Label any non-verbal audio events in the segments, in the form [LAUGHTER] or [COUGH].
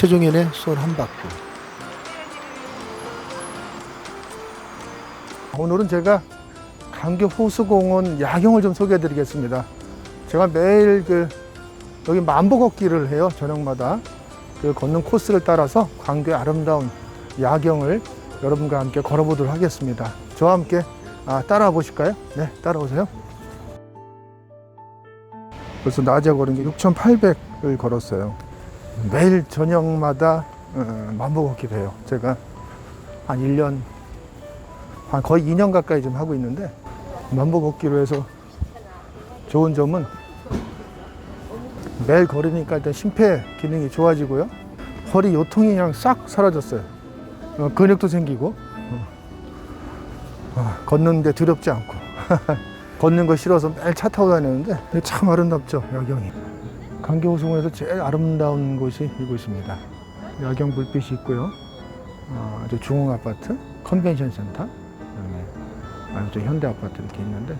최종현의 수원 한바퀴. 오늘은 제가 강교 호수공원 야경을 좀 소개해 드리겠습니다. 제가 매일 그 여기 만보 걷기를 해요. 저녁마다. 그 걷는 코스를 따라서 광교의 아름다운 야경을 여러분과 함께 걸어보도록 하겠습니다. 저와 함께 아, 따라와 보실까요? 네, 따라오세요. 벌써 낮에 걸은 게 6,800을 걸었어요. 매일 저녁마다 어, 만보 걷기를 해요. 제가 한 1년, 한 거의 2년 가까이 좀 하고 있는데 만보 걷기로 해서 좋은 점은 매일 걸으니까 일단 심폐 기능이 좋아지고요. 허리 요통이 그냥 싹 사라졌어요. 어, 근육도 생기고 어. 아, 걷는데 두렵지 않고 [LAUGHS] 걷는 거 싫어서 매일 차 타고 다니는데 참 아름답죠 야경이. 강교호수공에서 제일 아름다운 곳이 이곳입니다. 야경 불빛이 있고요. 어, 아주 중흥 아파트, 컨벤션 센터, 그다음에 아주 현대 아파트 이렇게 있는데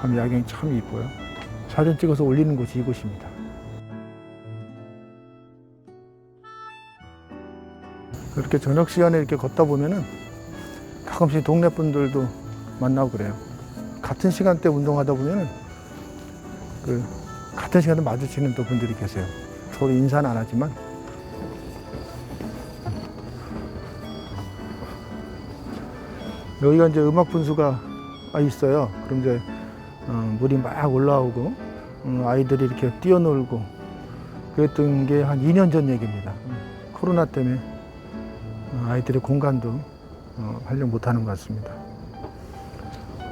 밤 야경이 참 이뻐요. 사진 찍어서 올리는 곳이 이곳입니다. 그렇게 저녁 시간에 이렇게 걷다 보면은 가끔씩 동네 분들도 만나고 그래요. 같은 시간대 운동하다 보면은 그 같은 시간에 마주치는 또 분들이 계세요. 서로 인사는 안 하지만 여기가 이제 음악 분수가 있어요. 그럼 이제 어, 물이 막 올라오고 음, 아이들이 이렇게 뛰어놀고 그랬던 게 한 2년 전 얘기입니다. 음, 코로나 때문에 어, 아이들의 공간도 어, 활용 못하는 것 같습니다.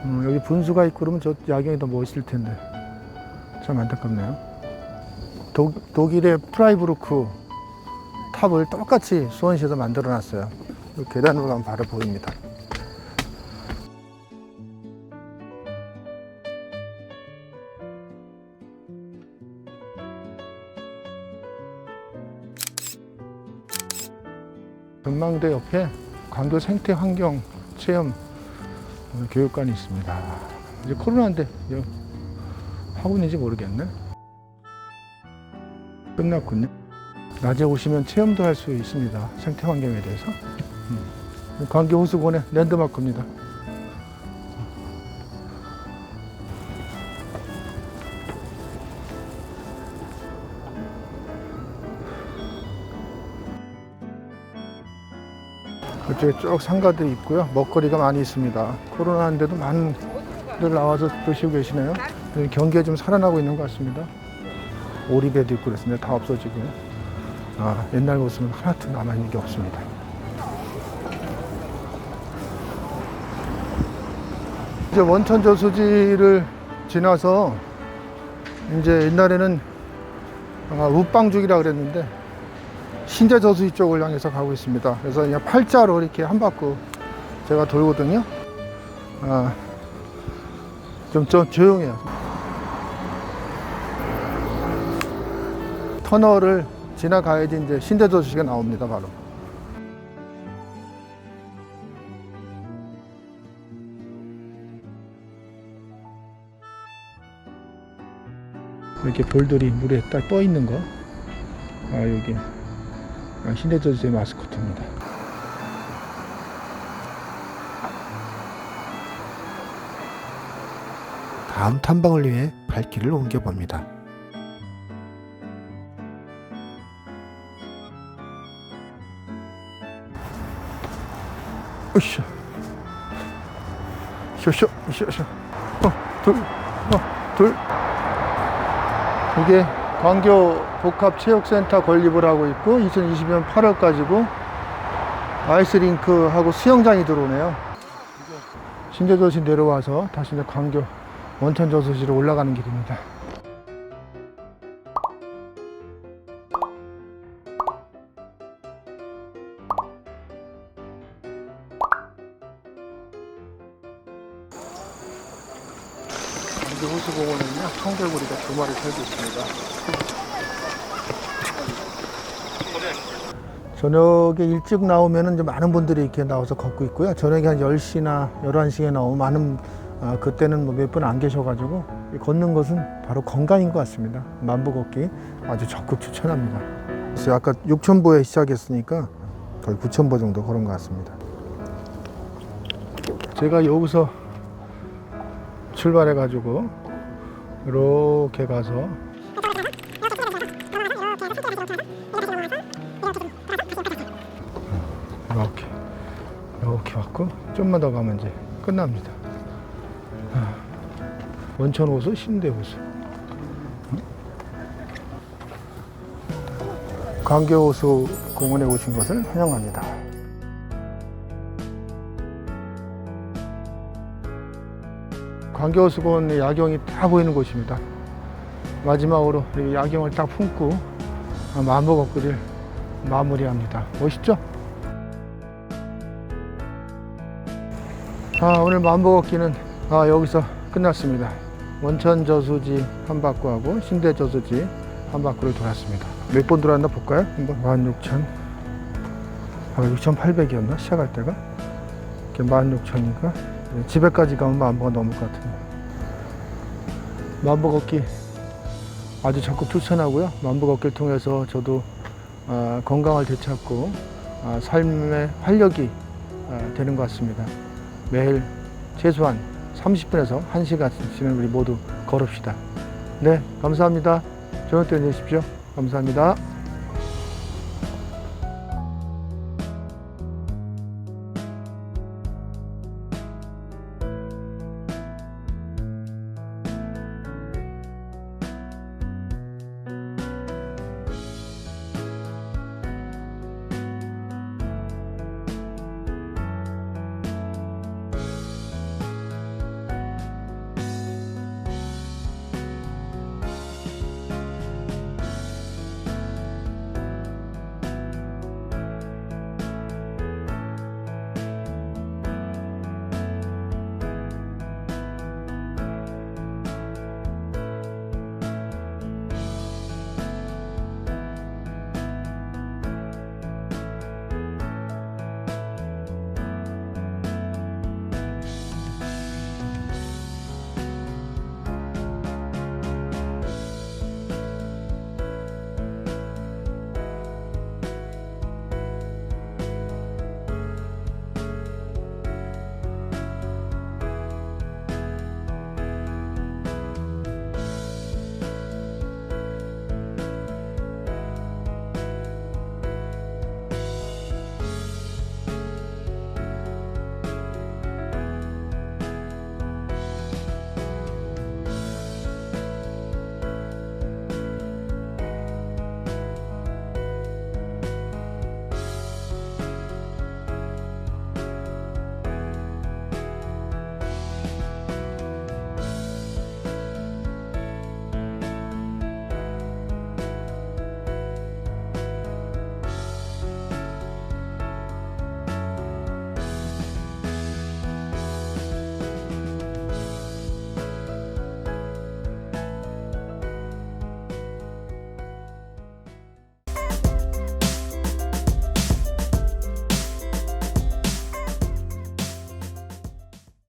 음, 여기 분수가 있고 그러면 저 야경이 더 멋있을 텐데 참 안타깝네요. 독, 독일의 프라이부르크 탑을 똑같이 수원시에서 만들어 놨어요. 그 계단으로 가면 바로 보입니다. 전망대 옆에 광교 생태 환경 체험 어, 교육관이 있습니다. 이제 코로나인데 하고 있는지 모르겠네. 끝났군요. 낮에 오시면 체험도 할 수 있습니다. 생태 환경에 대해서. 음. 광교 호수공원의 랜드마크입니다. 그쪽에 쭉 상가들이 있고요. 먹거리가 많이 있습니다. 코로나인데도 많은 들 나와서 드시고 계시네요. 여기 경기가 좀 살아나고 있는 것 같습니다. 오리배도 있고 그랬습니다. 다 없어지고요. 아, 옛날 모습은 하나도 남아있는 게 없습니다. 이제 원천 저수지를 지나서 이제 옛날에는 아, 우빵죽이라 그랬는데 신제 저수지 쪽을 향해서 가고 있습니다. 그래서 그냥 팔자로 이렇게 한 바퀴 제가 돌거든요. 아, 좀, 좀 조용해요. 터널을 지나가야지 이제 신대 저수지가 나옵니다, 바로. 이렇게 볼들이 물에 딱 떠 있는 거. 아, 여기. 아, 신대 저수지의 마스코트입니다. 다음 탐방을 위해 발길을 옮겨봅니다. 으쌰. 쇼쇼, 쇼쇼. 어, 둘, 어, 둘. 이게 광교 복합체육센터 건립을 하고 있고 2020년 8월까지고 아이스링크하고 수영장이 들어오네요. 신제도시 내려와서 다시 이제 광교 원천저수지로 올라가는 길입니다. 광교 호수공원에는요 청개구리가 두 마리 살고 있습니다. 저녁에 일찍 나오면은 좀 많은 분들이 이렇게 나와서 걷고 있고요. 저녁에 한 10시나 11시에 나오면 많은 아, 그때는 뭐 몇 분 안 계셔가지고 이 걷는 것은 바로 건강인 것 같습니다. 만보 걷기 아주 적극 추천합니다. 그래서 아까 6,000보에 시작했으니까 거의 9,000보 정도 걸은 것 같습니다. 제가 여기서 출발해 가지고 이렇게 가서 이렇게 이렇게 왔고 좀만 더 가면 이제 끝납니다. 아, 원천 호수, 신대 호수. 광교호수 공원에 오신 것을 환영합니다. 광교호수공원의 야경이 다 보이는 곳입니다. 마지막으로 이 야경을 딱 품고 만보 걷기를 마무리합니다. 멋있죠? 아, 오늘 만보 걷기는 아, 여기서 끝났습니다. 원천 저수지 한 바퀴하고 신대 저수지 한 바퀴를 돌았습니다. 몇 번 돌았나 볼까요? 한번 16,000, 아, 6,800이었나? 시작할 때가? 이렇게 16,000이니까 집에까지 가면 만보가 넘을 것 같은데. 만보 걷기 아주 적극 추천하고요. 만보 걷기를 통해서 저도 아, 건강을 되찾고 아, 삶의 활력이 아, 되는 것 같습니다. 매일 최소한 30분에서 1시간씩은 우리 모두 걸읍시다. 네, 감사합니다. 저녁 때 되십시오. 감사합니다.